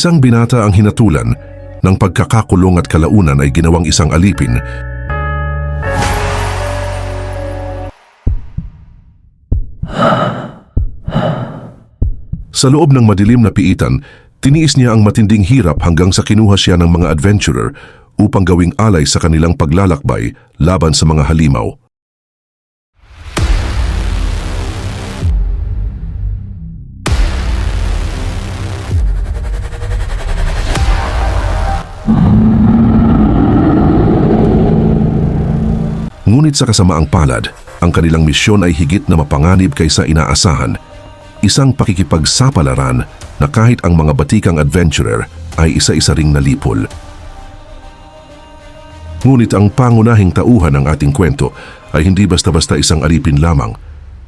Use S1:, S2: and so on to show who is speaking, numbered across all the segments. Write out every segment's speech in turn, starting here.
S1: Isang binata ang hinatulan ng pagkakakulong at kalaunan ay ginawang isang alipin. Sa loob ng madilim na piitan, tiniis niya ang matinding hirap hanggang sa kinuha siya ng mga adventurer upang gawing alay sa kanilang paglalakbay laban sa mga halimaw. Ngunit sa kasamaang palad, ang kanilang misyon ay higit na mapanganib kaysa inaasahan. Isang pakikipagsapalaran na kahit ang mga batikang adventurer ay isa-isa ring nalipol. Ngunit ang pangunahing tauhan ng ating kwento ay hindi basta-basta isang alipin lamang.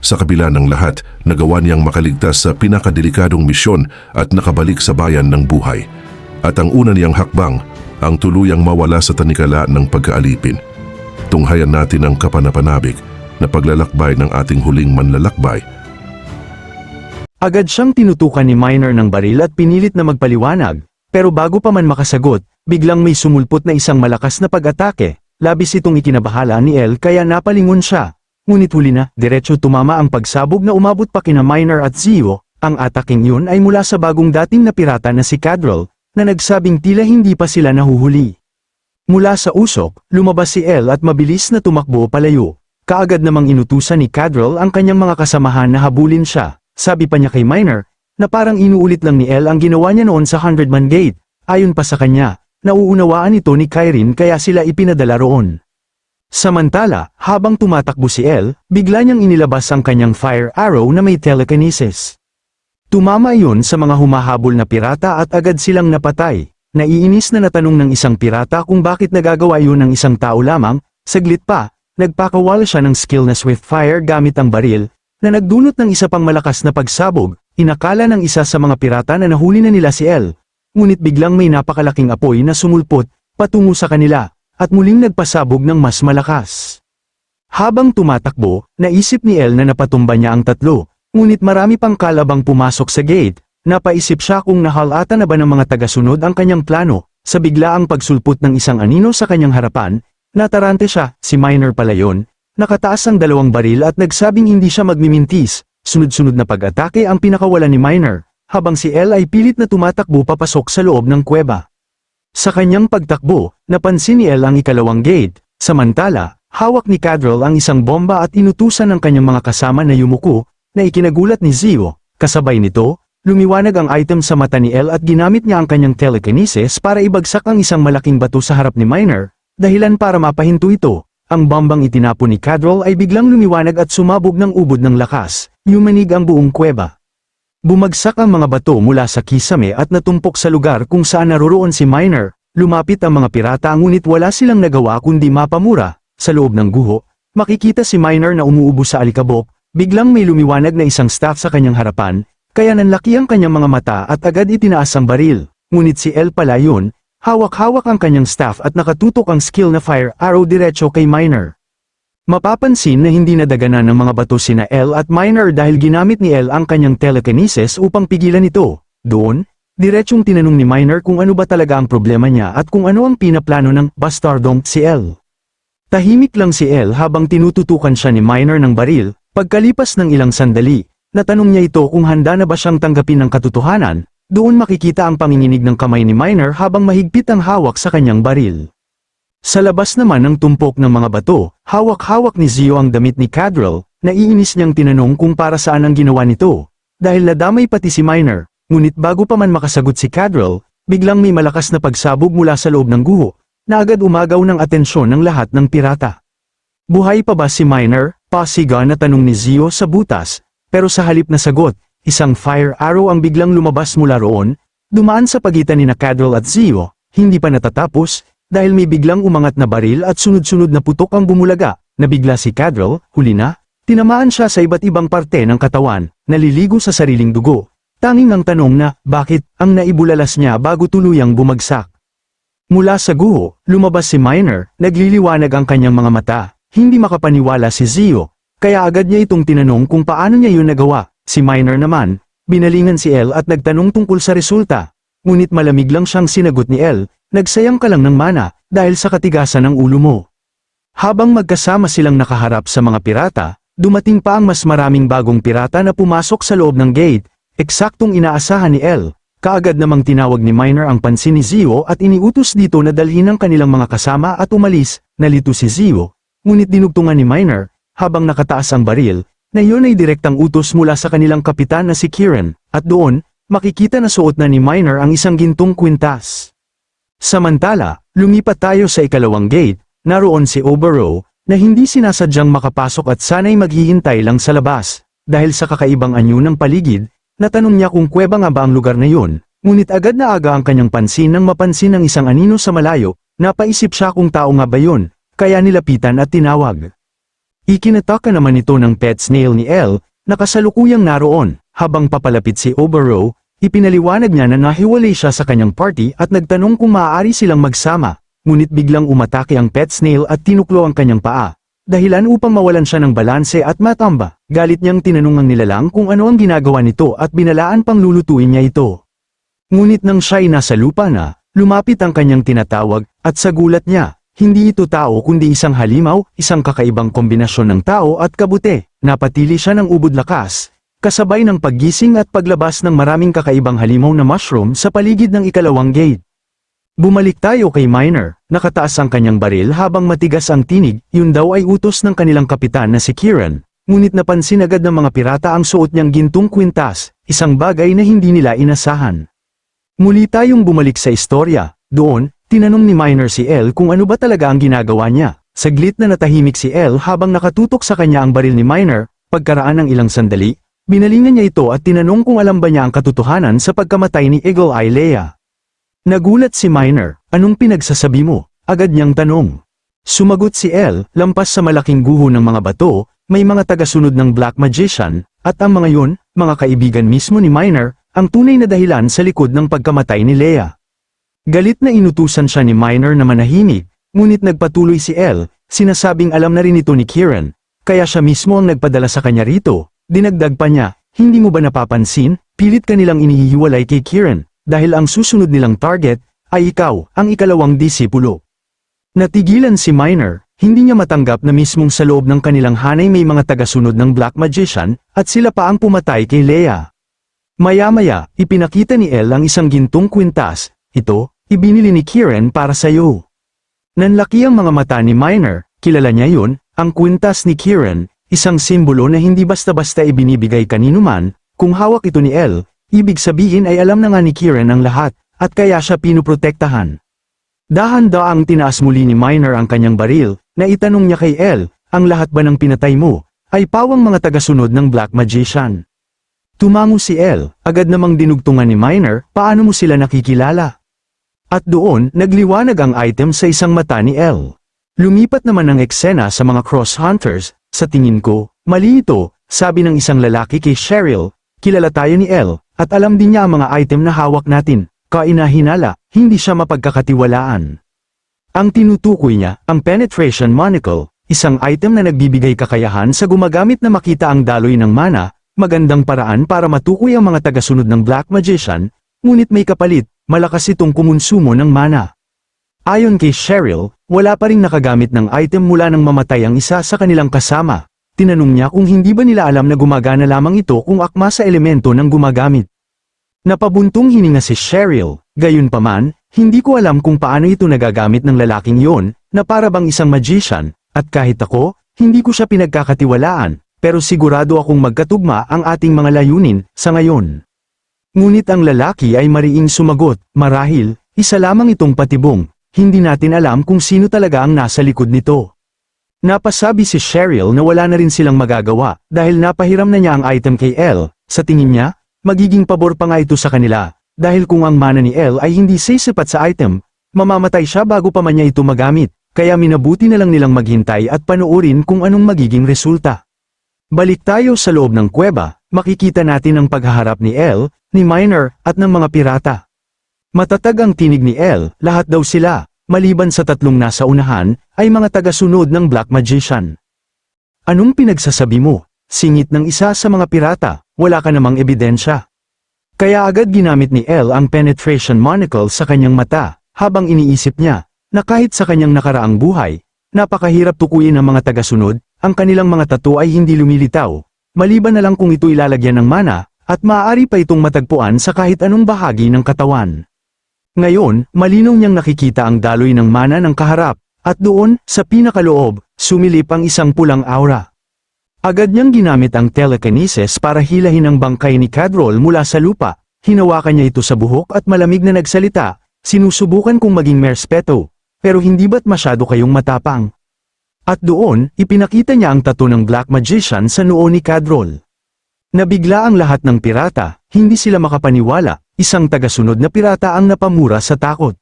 S1: Sa kabila ng lahat, nagawa niyang makaligtas sa pinakadelikadong misyon at nakabalik sa bayan ng buhay. At ang una niyang hakbang, ang tuluyang mawala sa tanikala ng pagkaalipin. Tunghayan natin ang kapanapanabik na paglalakbay ng ating huling manlalakbay
S2: Agad siyang tinutukan ni Miner ng baril at pinilit na magpaliwanag, pero bago pa man makasagot, biglang may sumulpot na isang malakas na pag-atake, labis itong ikinabahala ni El kaya napalingon siya. Ngunit huli na, diretso tumama ang pagsabog na umabot pa kina Miner at Zio, ang ataking yun ay mula sa bagong dating na pirata na si Cadrol, na nagsabing tila hindi pa sila nahuhuli. Mula sa usok, lumabas si El at mabilis na tumakbo palayo. Kaagad namang inutusan ni Cadrol ang kanyang mga kasamahan na habulin siya. Sabi pa niya kay Miner, na parang inuulit lang ni El ang ginawa niya noon sa Hundred Man Gate. Ayon pa sa kanya, nauunawaan ito ni Kyrene kaya sila ipinadala roon. Samantala, habang tumatakbo si El, bigla niyang inilabas ang kanyang fire arrow na may telekinesis. Tumama iyon sa mga humahabol na pirata at agad silang napatay. Naiinis na natanong ng isang pirata kung bakit nagagawa iyon ng isang tao lamang, saglit pa, nagpakawal siya ng skill na swift fire gamit ang baril, na nagdulot ng isa pang malakas na pagsabog, inakala ng isa sa mga pirata na nahuli na nila si El. Ngunit biglang may napakalaking apoy na sumulpot, patungo sa kanila, at muling nagpasabog ng mas malakas. Habang tumatakbo, naisip ni El na napatumba niya ang tatlo, ngunit marami pang kalabang pumasok sa gate, napaisip siya kung nahalata na ba ng mga tagasunod ang kanyang plano, sa biglaang pagsulpot ng isang anino sa kanyang harapan, natarante siya, si Miner pala yun, Nakataas ang dalawang baril at nagsabing hindi siya magmimintis, sunod-sunod na pag-atake ang pinakawalan ni Miner, habang si El ay pilit na tumatakbo papasok sa loob ng kuweba. Sa kanyang pagtakbo, napansin ni El ang ikalawang gate, samantala, hawak ni Cadrol ang isang bomba at inutusan ng kanyang mga kasama na yumuko, na ikinagulat ni Zio, kasabay nito, lumiwanag ang item sa mata ni El at ginamit niya ang kanyang telekinesis para ibagsak ang isang malaking bato sa harap ni Miner, dahilan para mapahinto ito, ang bombang itinapon ni Cadrol ay biglang lumiwanag at sumabog ng ubod ng lakas, yumanig ang buong kuweba. Bumagsak ang mga bato mula sa kisame at natumpok sa lugar kung saan naroroon si Miner, lumapit ang mga pirata ngunit wala silang nagawa kundi mapamura, sa loob ng guho, makikita si Miner na umuubo sa alikabok, biglang may lumiwanag na isang staff sa kanyang harapan, kaya nanlaki ang kanyang mga mata at agad itinaas ang baril, ngunit si El pala yun, Hawak-hawak ang kanyang staff at nakatutok ang skill na fire arrow diretso kay Miner. Mapapansin na hindi nadaganan ng mga bato sina L at Miner dahil ginamit ni L ang kanyang telekinesis upang pigilan ito. Doon, diretsong tinanong ni Miner kung ano ba talaga ang problema niya at kung ano ang pinaplano ng bastardong si L. Tahimik lang si L habang tinututukan siya ni Miner ng baril, pagkalipas ng ilang sandali, natanong niya ito kung handa na ba siyang tanggapin ng katotohanan, doon makikita ang panginginig ng kamay ni Miner habang mahigpit ang hawak sa kanyang baril. Sa labas naman ng tumpok ng mga bato, hawak-hawak ni Zio ang damit ni Cadrel, naiinis niyang tinanong kung para saan ang ginawa nito. Dahil nadamay pati si Miner, ngunit bago pa man makasagot si Cadrel, biglang may malakas na pagsabog mula sa loob ng guho, na agad umagaw ng atensyon ng lahat ng pirata. Buhay pa ba si Miner? Pasiga na tanong ni Zio sa butas, pero sa halip na sagot, Isang fire arrow ang biglang lumabas mula roon, dumaan sa pagitan ni Cadrol at Zio, hindi pa natatapos, dahil may biglang umangat na baril at sunod-sunod na putok ang bumulaga, nabigla si Cadrol, huli na, tinamaan siya sa iba't ibang parte ng katawan, naliligo sa sariling dugo. Tanging ang tanong na, bakit, ang naibulalas niya bago tuluyang bumagsak. Mula sa guho, lumabas si Miner, nagliliwanag ang kanyang mga mata, hindi makapaniwala si Zio, kaya agad niya itong tinanong kung paano niya yun nagawa, Si Miner naman, binalingan si El at nagtanong tungkol sa resulta. ngunit malamig lang siyang sinagot ni El, nagsayang ka lang ng mana, dahil sa katigasan ng ulo mo. Habang magkasama silang nakaharap sa mga pirata, dumating pa ang mas maraming bagong pirata na pumasok sa loob ng gate, eksaktong inaasahan ni El. Kaagad namang tinawag ni Miner ang pansin ni Zio at iniutos dito na dalhin ang kanilang mga kasama at umalis, nalito si Zio, ngunit dinugtungan ni Miner, habang nakataas ang baril, na iyon ay direktang utos mula sa kanilang kapitan na si Kieran, at doon, makikita na suot na ni Miner ang isang gintong kwintas. Samantala, lumipat tayo sa ikalawang gate, naroon si Obero, na hindi sinasadyang makapasok at sana'y maghihintay lang sa labas, dahil sa kakaibang anyo ng paligid, natanong niya kung kuweba nga ba ang lugar na yun, ngunit agad na aga ang kanyang pansin nang mapansin ng isang anino sa malayo, napaisip siya kung tao nga ba yun, kaya nilapitan at tinawag. Ikinataka naman ito ng pet snail ni El, na kasalukuyang naroon, habang papalapit si Obero, ipinaliwanag niya na nahiwalay siya sa kanyang party at nagtanong kung maaari silang magsama, ngunit biglang umatake ang pet snail at tinuklo ang kanyang paa. Dahilan upang mawalan siya ng balanse at matamba, galit niyang tinanong ang nilalang kung ano ang ginagawa nito at binalaan pang lulutuin niya ito. Ngunit nang siya'y nasa lupa na, lumapit ang kanyang tinatawag, at sa gulat niya, hindi ito tao kundi isang halimaw, isang kakaibang kombinasyon ng tao at kabute, napatili siya ng ubod lakas, kasabay ng paggising at paglabas ng maraming kakaibang halimaw na mushroom sa paligid ng ikalawang gate. Bumalik tayo kay Miner, nakataas ang kanyang baril habang matigas ang tinig, yun daw ay utos ng kanilang kapitan na si Kieran, ngunit napansin agad ng mga pirata ang suot niyang gintong kwintas, isang bagay na hindi nila inasahan. Muli tayong bumalik sa istorya, doon, tinanong ni Miner si El kung ano ba talaga ang ginagawa niya. Saglit na natahimik si El habang nakatutok sa kanya ang baril ni Miner, pagkaraan ng ilang sandali, binalingan niya ito at tinanong kung alam ba niya ang katotohanan sa pagkamatay ni Eagle Eye Leia. Nagulat si Miner, anong pinagsasabi mo? Agad niyang tanong. Sumagot si El, lampas sa malaking guho ng mga bato, may mga tagasunod ng Black Magician, at ang mga yun, mga kaibigan mismo ni Miner, ang tunay na dahilan sa likod ng pagkamatay ni Leia. Galit na inutusan siya ni Miner na manahimik, ngunit nagpatuloy si El, sinasabing alam na rin ito ni Kieran, kaya siya mismo ang nagpadala sa kanya rito, dinagdag pa niya, hindi mo ba napapansin, pilit ka nilang inihiwalay kay Kieran, dahil ang susunod nilang target, ay ikaw, ang ikalawang disipulo. Natigilan si Miner, hindi niya matanggap na mismong sa loob ng kanilang hanay may mga tagasunod ng Black Magician, at sila pa ang pumatay kay Leia. Maya-maya, ipinakita ni El ang isang gintong kwintas, ito, ibinili ni Kieran para sa iyo. Nanlaki ang mga mata ni Miner, kilala niya yun, ang kwintas ni Kieran, isang simbolo na hindi basta-basta ibinibigay kanino man, kung hawak ito ni El, ibig sabihin ay alam na nga ni Kieran ang lahat, at kaya siya pinuprotektahan. Dahan-daang tinaas muli ni Miner ang kanyang baril, na itanong niya kay El, ang lahat ba ng pinatay mo, ay pawang mga tagasunod ng Black Magician. Tumango si El, agad namang dinugtungan ni Miner, paano mo sila nakikilala? At doon, nagliwanag ang item sa isang mata ni El. Lumipat naman ang eksena sa mga cross hunters, sa tingin ko, mali ito, sabi ng isang lalaki kay Cheryl, kilala tayo ni El, at alam din niya ang mga item na hawak natin, kainahinala, hindi siya mapagkakatiwalaan. Ang tinutukoy niya, ang penetration monocle, isang item na nagbibigay kakayahan sa gumagamit na makita ang daloy ng mana, magandang paraan para matukoy ang mga tagasunod ng Black Magician, ngunit may kapalit, malakas itong kumonsumo ng mana. Ayon kay Cheryl, wala pa ring nakagamit ng item mula nang mamatay ang isa sa kanilang kasama. Tinanong niya kung hindi ba nila alam na gumagana lamang ito kung akma sa elemento ng gumagamit. Napabuntong hininga si Cheryl, gayunpaman, hindi ko alam kung paano ito nagagamit ng lalaking yon, na para bang isang magician, at kahit ako, hindi ko siya pinagkakatiwalaan, pero sigurado akong magkatugma ang ating mga layunin, sa ngayon. Ngunit ang lalaki ay mariing sumagot, marahil, isa lamang itong patibong, hindi natin alam kung sino talaga ang nasa likod nito. Napasabi si Cheryl na wala na rin silang magagawa, dahil napahiram na niya ang item kay Elle, sa tingin niya, magiging pabor pa nga ito sa kanila, dahil kung ang mana ni Elle ay hindi sisipat sa item, mamamatay siya bago pa man niya ito magamit, kaya minabuti na lang nilang maghintay at panuorin kung anong magiging resulta. Balik tayo sa loob ng kuweba, makikita natin ang paghaharap ni Elle, ni Miner, at ng mga pirata. Matatag ang tinig ni El, lahat daw sila, maliban sa tatlong nasa unahan, ay mga tagasunod ng Black Magician. Anong pinagsasabi mo? Singit ng isa sa mga pirata, wala ka namang ebidensya. Kaya agad ginamit ni Elle ang penetration monocle sa kanyang mata, habang iniisip niya, na kahit sa kanyang nakaraang buhay, napakahirap tukuyin ng mga tagasunod, ang kanilang mga tato ay hindi lumilitaw, maliban na lang kung ito ilalagyan ng mana, at maaari pa itong matagpuan sa kahit anong bahagi ng katawan. Ngayon, malinaw niyang nakikita ang daloy ng mana ng kaharap, at doon, sa pinakaloob, sumilip ang isang pulang aura. Agad niyang ginamit ang telekinesis para hilahin ang bangkay ni Cadrol mula sa lupa, hinawakan niya ito sa buhok at malamig na nagsalita, sinusubukan kong maging merspeto, pero hindi ba't masyado kayong matapang? At doon, ipinakita niya ang tato ng Black Magician sa noo ni Cadrol. Nabigla ang lahat ng pirata, hindi sila makapaniwala, isang tagasunod na pirata ang napamura sa takot.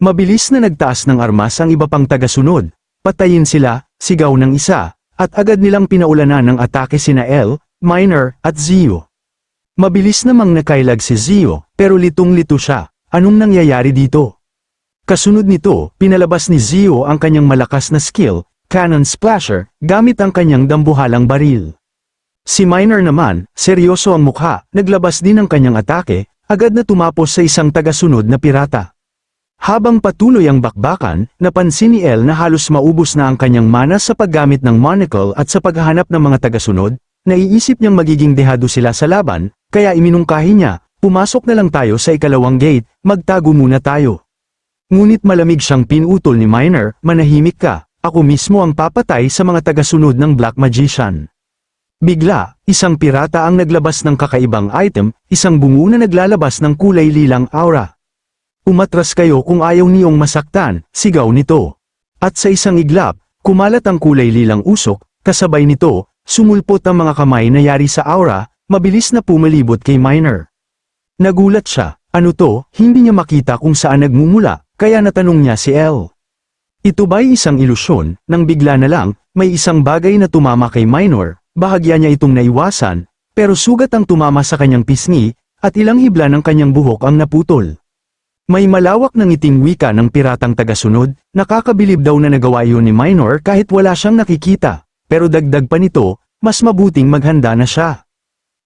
S2: Mabilis na nagtaas ng armas ang iba pang tagasunod, patayin sila, sigaw ng isa, at agad nilang pinaulanan ng atake sina El, Minor, at Zio. Mabilis namang nakailag si Zio, pero litong-lito siya, anong nangyayari dito? Kasunod nito, pinalabas ni Zio ang kanyang malakas na skill, Cannon Splasher, gamit ang kanyang dambuhalang baril. Si Minor naman, seryoso ang mukha, naglabas din ng kanyang atake, agad na tumapos sa isang tagasunod na pirata. Habang patuloy ang bakbakan, napansin ni El na halos maubos na ang kanyang mana sa paggamit ng monocle at sa paghahanap ng mga tagasunod, naiisip niyang magiging dehado sila sa laban, kaya iminungkahi niya, pumasok na lang tayo sa ikalawang gate, magtago muna tayo. Ngunit malamig siyang pinutol ni Minor, manahimik ka, ako mismo ang papatay sa mga tagasunod ng Black Magician. Bigla, isang pirata ang naglabas ng kakaibang item, isang bungo na naglalabas ng kulay lilang aura. Umatras kayo kung ayaw niyong masaktan, sigaw nito. At sa isang iglap, kumalat ang kulay lilang usok, kasabay nito, sumulpot ang mga kamay na yari sa aura, mabilis na pumalibot kay Minor. Nagulat siya, ano to, hindi niya makita kung saan nagmumula, kaya natanong niya si El. Ito ba'y isang ilusyon, nang bigla na lang, may isang bagay na tumama kay Minor, bahagya niya itong naiwasan, pero sugat ang tumama sa kanyang pisngi, at ilang hibla ng kanyang buhok ang naputol. May malawak ng iting wika ng piratang tagasunod, nakakabilib daw na nagawa yun ni Minor kahit wala siyang nakikita, pero dagdag pa nito, mas mabuting maghanda na siya.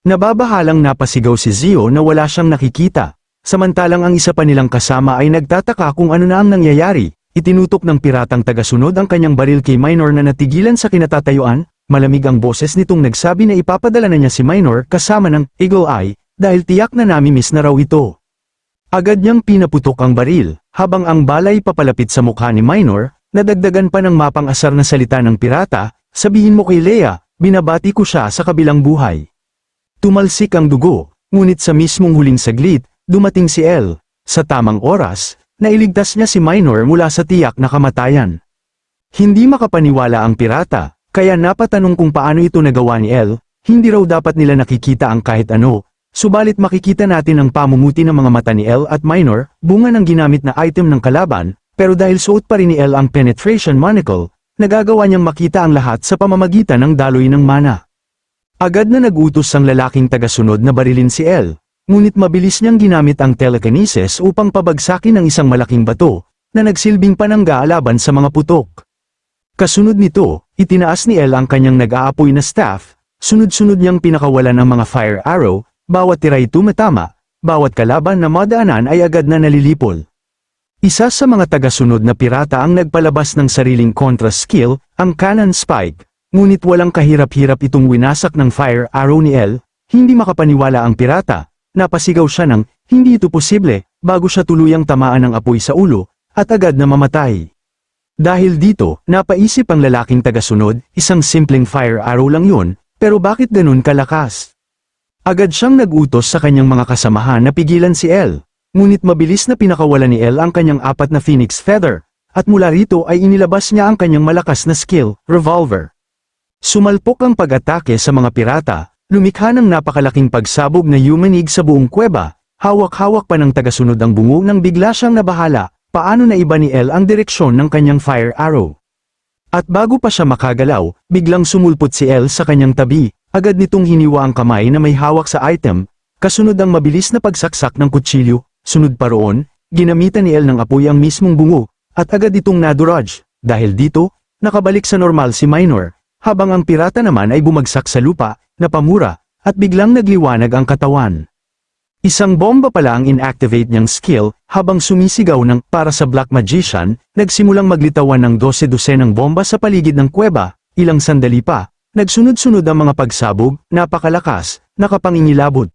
S2: Nababahalang napasigaw si Zio na wala siyang nakikita, samantalang ang isa pa nilang kasama ay nagtataka kung ano na ang nangyayari, itinutok ng piratang tagasunod ang kanyang baril kay Minor na natigilan sa kinatatayuan, malamig ang boses nitong nagsabi na ipapadala na niya si Minor kasama ng Eagle Eye, dahil tiyak na nami-miss na raw ito. Agad niyang pinaputok ang baril, habang ang balay papalapit sa mukha ni Minor, nadagdagan pa ng mapang asar na salita ng pirata, sabihin mo kay Leia, binabati ko siya sa kabilang buhay. Tumalsik ang dugo, ngunit sa mismong huling saglit, dumating si El. Sa tamang oras, nailigtas niya si Minor mula sa tiyak na kamatayan. Hindi makapaniwala ang pirata, kaya napatanong kung paano ito nagawa ni El, hindi raw dapat nila nakikita ang kahit ano, subalit makikita natin ang pamumuti ng mga mata ni El at Minor, bunga ng ginamit na item ng kalaban, pero dahil suot pa rin ni El ang penetration monocle, nagagawa niyang makita ang lahat sa pamamagitan ng daloy ng mana. Agad na nagutos ang lalaking tagasunod na barilin si El, ngunit mabilis niyang ginamit ang telekinesis upang pabagsakin ang isang malaking bato, na nagsilbing panangga laban sa mga putok. Kasunod nito, itinaas ni El ang kanyang nag-aapoy na staff, sunod-sunod niyang pinakawalan ang mga fire arrow, bawat tiray tumatama, bawat kalaban na madaanan ay agad na nalilipol. Isa sa mga tagasunod na pirata ang nagpalabas ng sariling contra skill, ang cannon spike, ngunit walang kahirap-hirap itong winasak ng fire arrow ni El, hindi makapaniwala ang pirata, napasigaw siya ng, hindi ito posible, bago siya tuluyang tamaan ng apoy sa ulo, at agad na mamatay. Dahil dito, napaisip ang lalaking tagasunod, isang simpleng fire arrow lang yun, pero bakit ganun kalakas? Agad siyang nag-utos sa kanyang mga kasamahan na pigilan si El, ngunit mabilis na pinakawalan ni El ang kanyang apat na phoenix feather, at mula rito ay inilabas niya ang kanyang malakas na skill, revolver. Sumalpok ang pag-atake sa mga pirata, lumikha ng napakalaking pagsabog na yumanig sa buong kuweba, hawak-hawak pa ng tagasunod ang bungo nang bigla siyang nabahala, paano na iba ni El ang direksyon ng kanyang fire arrow. At bago pa siya makagalaw, biglang sumulpot si El sa kanyang tabi, agad nitong hiniwa ang kamay na may hawak sa item, kasunod ang mabilis na pagsaksak ng kutsilyo, sunod pa roon, ginamitan ni El ng apoy ang mismong bungo, at agad itong nadurage, dahil dito, nakabalik sa normal si Minor, habang ang pirata naman ay bumagsak sa lupa, napamura, at biglang nagliwanag ang katawan. Isang bomba pala ang inactivate niyang skill, habang sumisigaw ng para sa Black Magician, nagsimulang maglitawan ng 12 ng bomba sa paligid ng kuweba, ilang sandali pa, nagsunod-sunod ang mga pagsabog, napakalakas, nakapangingilabot.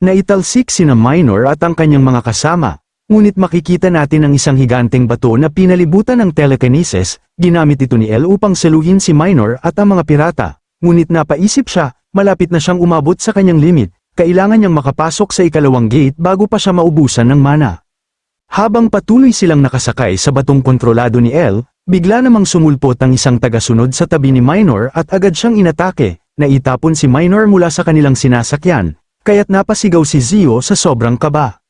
S2: Naitalsik sina Minor at ang kanyang mga kasama, ngunit makikita natin ang isang higanteng bato na pinalibutan ng telekinesis, ginamit ito ni El upang saluhin si Minor at ang mga pirata, ngunit napaisip siya, malapit na siyang umabot sa kanyang limit, kailangan niyang makapasok sa ikalawang gate bago pa siya maubusan ng mana. Habang patuloy silang nakasakay sa batong kontrolado ni El, bigla namang sumulpot ang isang tagasunod sa tabi ni Minor at agad siyang inatake, na itapon si Minor mula sa kanilang sinasakyan, kaya't napasigaw si Zio sa sobrang kaba.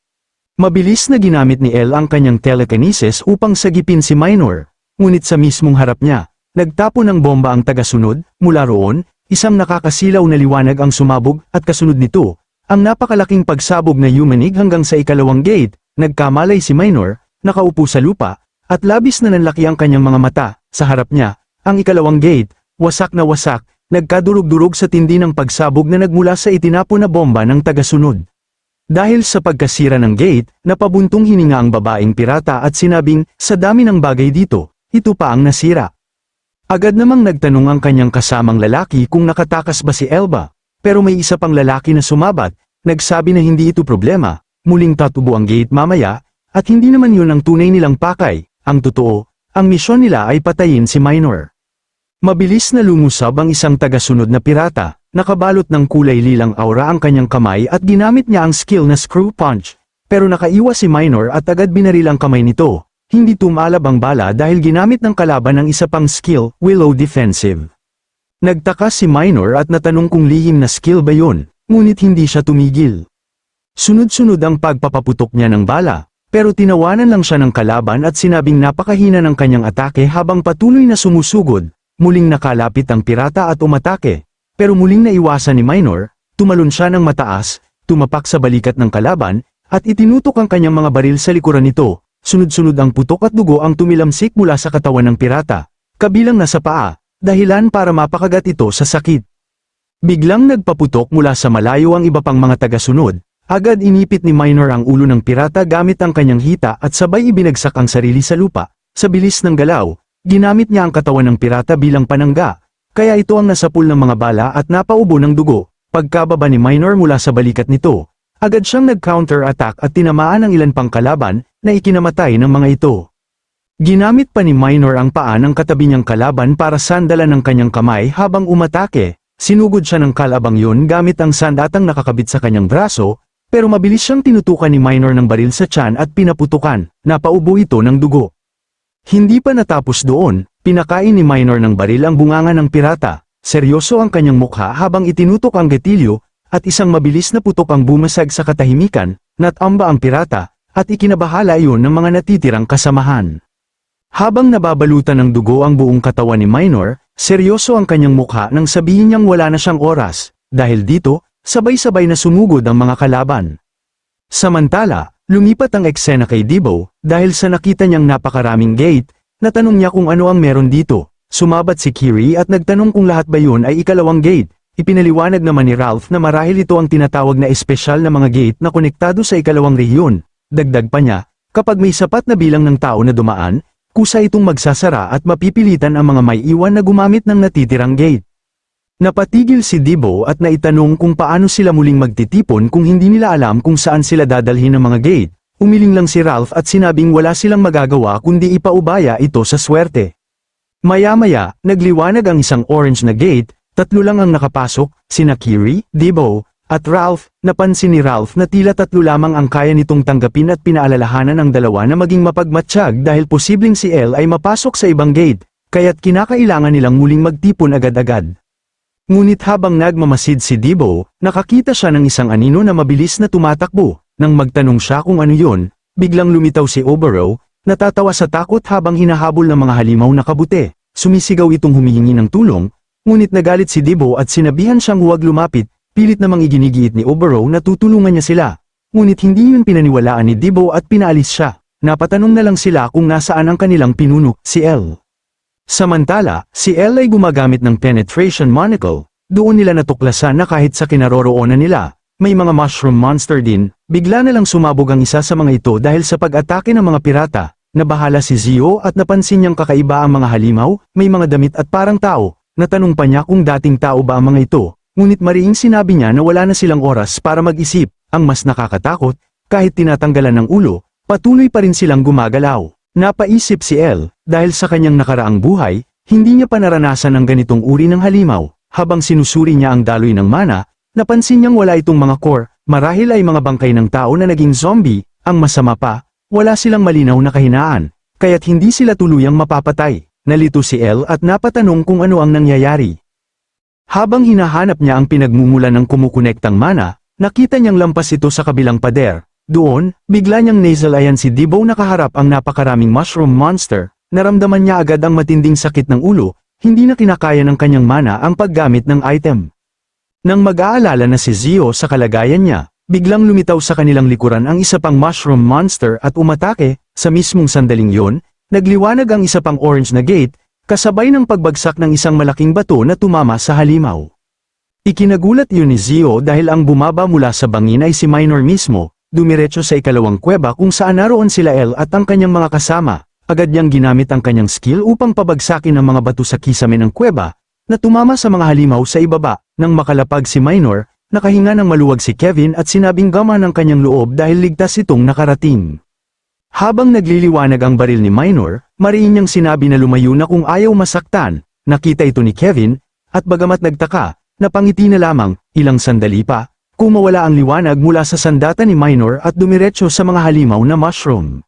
S2: Mabilis na ginamit ni El ang kanyang telekinesis upang sagipin si Minor, ngunit sa mismong harap niya, nagtapo ng bomba ang tagasunod, mula roon, isang nakakasilaw na liwanag ang sumabog at kasunod nito, ang napakalaking pagsabog na yumanig hanggang sa ikalawang gate, nagkamalay si Minor, nakaupo sa lupa, at labis na nanlaki ang kanyang mga mata, sa harap niya, ang ikalawang gate, wasak na wasak, nagkadurog-durog sa tindi ng pagsabog na nagmula sa itinapo na bomba ng tagasunod. Dahil sa pagkasira ng gate, napabuntong hininga ang babaeng pirata at sinabing, sa dami ng bagay dito, ito pa ang nasira. Agad namang nagtanong ang kanyang kasamang lalaki kung nakatakas ba si Elba, pero may isa pang lalaki na sumabat, nagsabi na hindi ito problema, muling tatubo ang gate mamaya, at hindi naman yun ang tunay nilang pakay, ang totoo, ang misyon nila ay patayin si Minor. Mabilis na lumusab ang isang tagasunod na pirata, nakabalot ng kulay lilang aura ang kanyang kamay at ginamit niya ang skill na screw punch, pero nakaiwas si Minor at agad binaril ang kamay nito, hindi tumalab ang bala dahil ginamit ng kalaban ang isa pang skill, Willow Defensive. Nagtaka si Minor at natanong kung lihim na skill ba yun, ngunit hindi siya tumigil. Sunod-sunod ang pagpapaputok niya ng bala, pero tinawanan lang siya ng kalaban at sinabing napakahina ng kanyang atake habang patuloy na sumusugod, muling nakalapit ang pirata at umatake, pero muling naiwasan ni Minor, tumalon siya ng mataas, tumapak sa balikat ng kalaban, at itinutok ang kanyang mga baril sa likuran nito, sunod-sunod ang putok at dugo ang tumilamsik mula sa katawan ng pirata, kabilang nasa paa, dahilan para mapakagat ito sa sakit. Biglang nagpaputok mula sa malayo ang iba pang mga tagasunod, agad inipit ni Minor ang ulo ng pirata gamit ang kanyang hita at sabay ibinagsak ang sarili sa lupa, sa bilis ng galaw, ginamit niya ang katawan ng pirata bilang panangga, kaya ito ang nasapul ng mga bala at napaubo ng dugo, pagkababa ni Minor mula sa balikat nito, agad siyang nag-counter-attack at tinamaan ang ilan pang kalaban, na ikinamatay ng mga ito. Ginamit pa ni Minor ang paa ng katabi niyang kalaban para sandalan ng kanyang kamay habang umatake, sinugod siya ng kalabang yun gamit ang sandatang nakakabit sa kanyang braso, pero mabilis siyang tinutukan ni Minor ng baril sa tiyan at pinaputukan, napaubo ito ng dugo. Hindi pa natapos doon, pinakain ni Minor ng baril ang bunganga ng pirata, seryoso ang kanyang mukha habang itinutok ang getilyo, at isang mabilis na putok ang bumasag sa katahimikan, natamba ang pirata, at ikinabahala iyon ng mga natitirang kasamahan. Habang nababalutan ng dugo ang buong katawan ni Minor, seryoso ang kanyang mukha nang sabihin niyang wala na siyang oras, dahil dito, sabay-sabay na sumugod ang mga kalaban. Samantala, lumipat ang eksena kay Debo, dahil sa nakita niyang napakaraming gate, natanong niya kung ano ang meron dito. Sumabat si Kiri at nagtanong kung lahat ba yun ay ikalawang gate. Ipinaliwanag naman ni Ralph na marahil ito ang tinatawag na espesyal na mga gate na konektado sa ikalawang rehiyon. Dagdag pa niya, kapag may sapat na bilang ng tao na dumaan, kusa itong magsasara at mapipilitan ang mga may iwan na gumamit ng natitirang gate. Napatigil si Debo at naitanong kung paano sila muling magtitipon kung hindi nila alam kung saan sila dadalhin ng mga gate. Umiling lang si Ralph at sinabing wala silang magagawa kundi ipaubaya ito sa swerte. Maya-maya, nagliwanag ang isang orange na gate, tatlo lang ang nakapasok, sina Kiri, Debo, at Ralph, napansin ni Ralph na tila tatlo lamang ang kaya nitong tanggapin at pinaalalahanan ang dalawa na maging mapagmatsyag dahil posibleng si El ay mapasok sa ibang gate, kaya't kinakailangan nilang muling magtipon agad-agad. Ngunit habang nagmamasid si Debo, nakakita siya ng isang anino na mabilis na tumatakbo, nang magtanong siya kung ano yun, biglang lumitaw si Obero, natatawa sa takot habang hinahabol ng mga halimaw na kabute, sumisigaw itong humihingi ng tulong, ngunit nagalit si Debo at sinabihan siyang huwag lumapit, pilit namang iginigiit ni Obero na tutulungan niya sila, ngunit hindi yun pinaniwalaan ni Debo at pinaalis siya, napatanong na lang sila kung nasaan ang kanilang pinuno, si El. Samantala, si El ay gumagamit ng penetration monocle, doon nila natuklasan na kahit sa kinaroroonan nila, may mga mushroom monster din, bigla na lang sumabog ang isa sa mga ito dahil sa pag-atake ng mga pirata. Nabahala si Zio at napansin niyang kakaiba ang mga halimaw, may mga damit at parang tao. Natanong pa niya kung dating tao ba ang mga ito, ngunit mariing sinabi niya na wala na silang oras para mag-isip. Ang mas nakakatakot, kahit tinatanggalan ng ulo, patuloy pa rin silang gumagalaw. Napaisip si El, dahil sa kanyang nakaraang buhay, hindi niya pa naranasan ang ganitong uri ng halimaw. Habang sinusuri niya ang daloy ng mana, napansin niyang wala itong mga core, marahil ay mga bangkay ng tao na naging zombie, ang masama pa, wala silang malinaw na kahinaan, kaya't hindi sila tuluyang mapapatay. Nalito si El at napatanong kung ano ang nangyayari. Habang hinahanap niya ang pinagmumulan ng kumukonektang mana, nakita niyang lampas ito sa kabilang pader. Doon, bigla niyang nasalayan si Dibo nakaharap ang napakaraming mushroom monster, naramdaman niya agad ang matinding sakit ng ulo, hindi na kinakaya ng kanyang mana ang paggamit ng item. Nang mag-aalala na si Zio sa kalagayan niya, biglang lumitaw sa kanilang likuran ang isa pang mushroom monster at umatake, sa mismong sandaling yon, nagliwanag ang isa pang orange na gate, kasabay ng pagbagsak ng isang malaking bato na tumama sa halimaw. Ikinagulat yun ni Zio dahil ang bumaba mula sa bangin ay si Minor mismo, dumiretso sa ikalawang kuweba kung saan naroon sila El at ang kanyang mga kasama, agad niyang ginamit ang kanyang skill upang pabagsakin ang mga bato sa kisame ng kuweba, na tumama sa mga halimaw sa ibaba, nang makalapag si Minor, nakahinga ng maluwag si Kevin at sinabing gama ng kanyang loob dahil ligtas itong nakarating. Habang nagliliwanag ang baril ni Minor, mariin niyang sinabi na lumayo na kung ayaw masaktan, nakita ito ni Kevin, at bagamat nagtaka, napangiti na lamang, ilang sandali pa, kumawala ang liwanag mula sa sandata ni Minor at dumiretso sa mga halimaw na mushroom.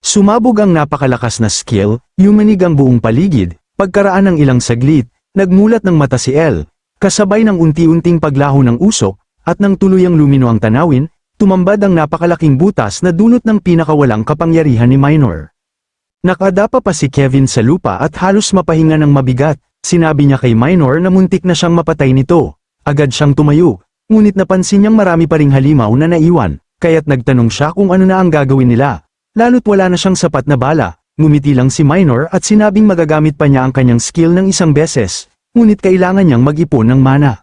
S2: Sumabog ang napakalakas na skill, yumanig ang buong paligid, pagkaraan ng ilang saglit, nagmulat ng mata si El, kasabay ng unti-unting paglaho ng usok, at nang tuluyang lumino ang tanawin, tumambad ang napakalaking butas na dulot ng pinakawalang kapangyarihan ni Minor. Nakadapa pa si Kevin sa lupa at halos mapahinga ng mabigat, sinabi niya kay Minor na muntik na siyang mapatay nito. Agad siyang tumayo, ngunit napansin niyang marami pa ring halimaw na naiwan, kaya't nagtanong siya kung ano na ang gagawin nila. Lalo't wala na siyang sapat na bala, ngumiti lang si Minor at sinabing magagamit pa niya ang kanyang skill ng isang beses, ngunit kailangan niyang mag-ipon ng mana.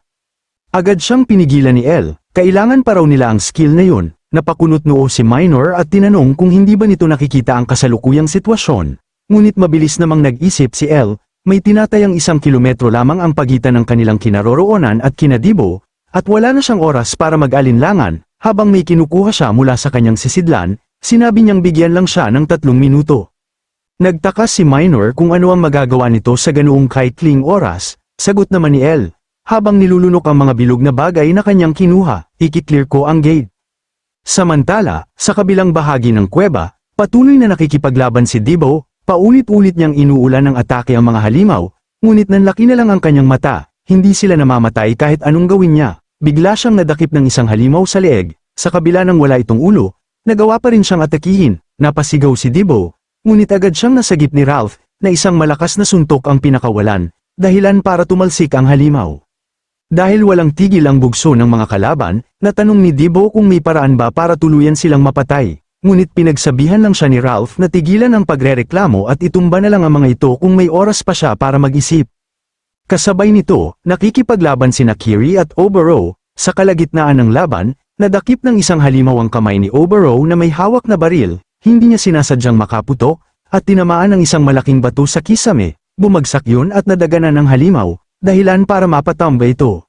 S2: Agad siyang pinigilan ni El, kailangan pa raw nila ang skill na yun, napakunot noo si Minor at tinanong kung hindi ba nito nakikita ang kasalukuyang sitwasyon. Ngunit mabilis namang nag-isip si El, may tinatayang isang kilometro lamang ang pagitan ng kanilang kinaroroonan at kinadibo, at wala na siyang oras para mag-alinlangan, habang may kinukuha siya mula sa kanyang sisidlan, sinabi niyang bigyan lang siya ng tatlong minuto. Nagtaka si Minor kung ano ang magagawa nito sa ganoong kaikling oras, sagot naman ni El, habang nilulunok ang mga bilog na bagay na kanyang kinuha, ikiklear ko ang gate. Samantala, sa kabilang bahagi ng kuweba, patuloy na nakikipaglaban si Dibo, paulit-ulit niyang inuulan ng atake ang mga halimaw, ngunit nanlaki na lang ang kanyang mata, hindi sila namamatay kahit anong gawin niya. Bigla siyang nadakip ng isang halimaw sa leeg, sa kabila ng wala itong ulo, nagawa pa rin siyang atakihin, napasigaw si Dibo, ngunit agad siyang nasagip ni Ralph, na isang malakas na suntok ang pinakawalan, dahilan para tumalsik ang halimaw. Dahil walang tigil ang bugso ng mga kalaban, natanong ni Dibo kung may paraan ba para tuluyan silang mapatay. Ngunit pinagsabihan lang siya ni Ralph na tigilan ang pagrereklamo at itumba na lang ang mga ito kung may oras pa siya para mag-isip. Kasabay nito, nakikipaglaban si Nakiri at Obero, sa kalagitnaan ng laban, nadakip ng isang halimaw ang kamay ni Obero na may hawak na baril, hindi niya sinasadyang makaputok, at tinamaan ng isang malaking bato sa kisame, bumagsak yun at nadaganan ng halimaw, dahilan para mapatamba ito.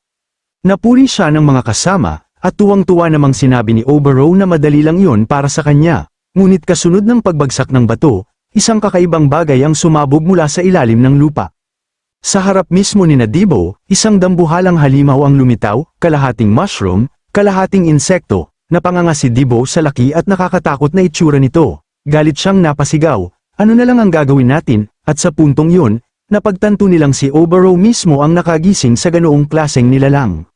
S2: Napuri siya ng mga kasama, at tuwang-tuwa namang sinabi ni Obero na madali lang yun para sa kanya. Ngunit kasunod ng pagbagsak ng bato, isang kakaibang bagay ang sumabog mula sa ilalim ng lupa. Sa harap mismo ni Nadibo, isang dambuhalang halimaw ang lumitaw, kalahating mushroom, kalahating insekto, napanganga si Dibo sa laki at nakakatakot na itsura nito. Galit siyang napasigaw, ano na lang ang gagawin natin, at sa puntong yun, napagtanto nilang si Obero mismo ang nakagising sa ganoong klaseng nilalang.